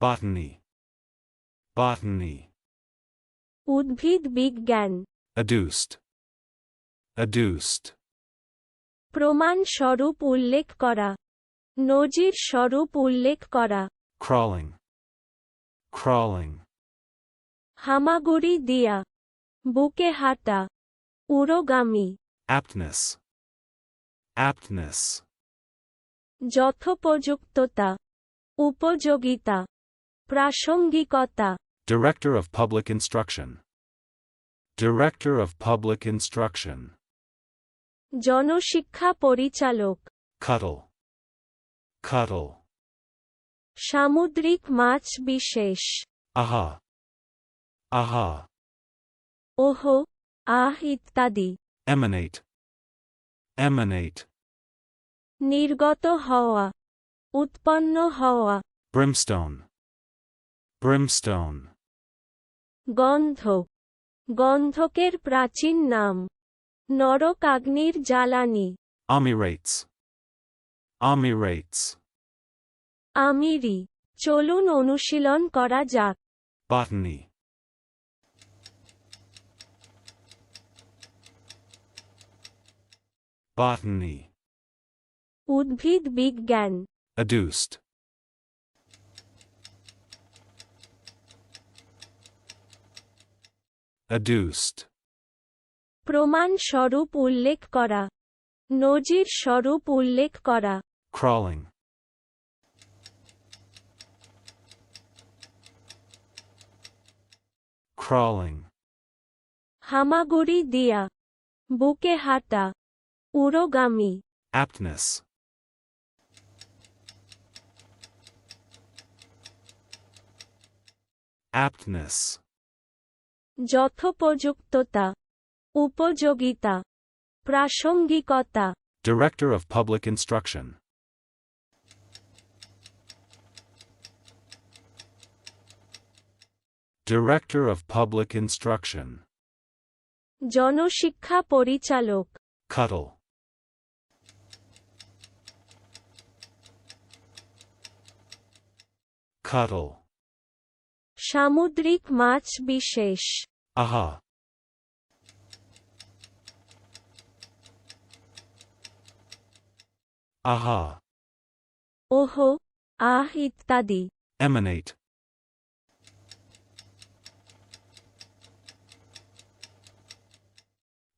botany, botany, উদ্ভিদ বিজ্ঞান। Adduced, adduced, প্রমাণ স্বরূপ উল্লেখ করা। নজির স্বরূপ উল্লেখ করা। Crawling, crawling, হামাগুড়ি দিয়া। বুকে হাঁটা। উরোগামী aptness, aptness, যথোপযুক্ততা। উপযোগিতা। প্রাসঙ্গিকতা Director of Public Instruction, Director of Public Instruction, জনশিক্ষা পরিচালক cuddle, cuddle, সামুদ্রিক মাছ বিশেষ aha, aha, ওহো আহ ইত্যাদি emanate, emanate, নির্গত হওয়া উৎপন্ন হওয়া brimstone, brimstone, গন্ধ গন্ধকের প্রাচীন নাম নরকাগ্নির জ্বালানি ameliorates, ameliorates, আমিরি চলুন অনুশীলন করা যাক botany, botany, উদ্ভিদ বিজ্ঞান adduced, adduced, প্রমাণ স্বরূপ উল্লেখ করা। নজির স্বরূপ উল্লেখ করা। Crawling, crawling, হামাগুড়ি দিয়া। বুকে হাঁটা। উরোগামী aptness, aptness, যথোপযুক্ততা উপযোগিতা প্রাসঙ্গিকতা Director of Public Instruction, Director of Public Instruction, জনশিক্ষা পরিচালক cuddle, cuddle, সামুদ্রিক মাছ বিশেষ aha, aha, ওহো আহ ইত্যাদি emanate,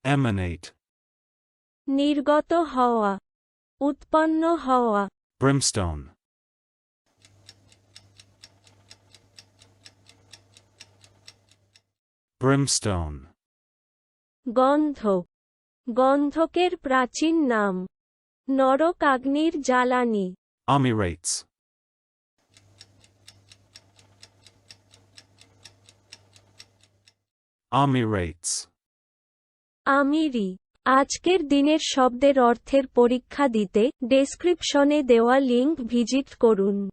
emanate, নির্গত হওয়া উৎপন্ন হওয়া brimstone, Brimstone, গন্ধ। গন্ধকের প্রাচীন নাম। নরকাগ্নির জ্বালানি। Ameliorates, ameliorates, আমিরি। আজকের দিনের শব্দের অর্থের পরীক্ষা দিতে ডেসক্রিপশনে দেওয়া লিঙ্ক ভিজিট করুন।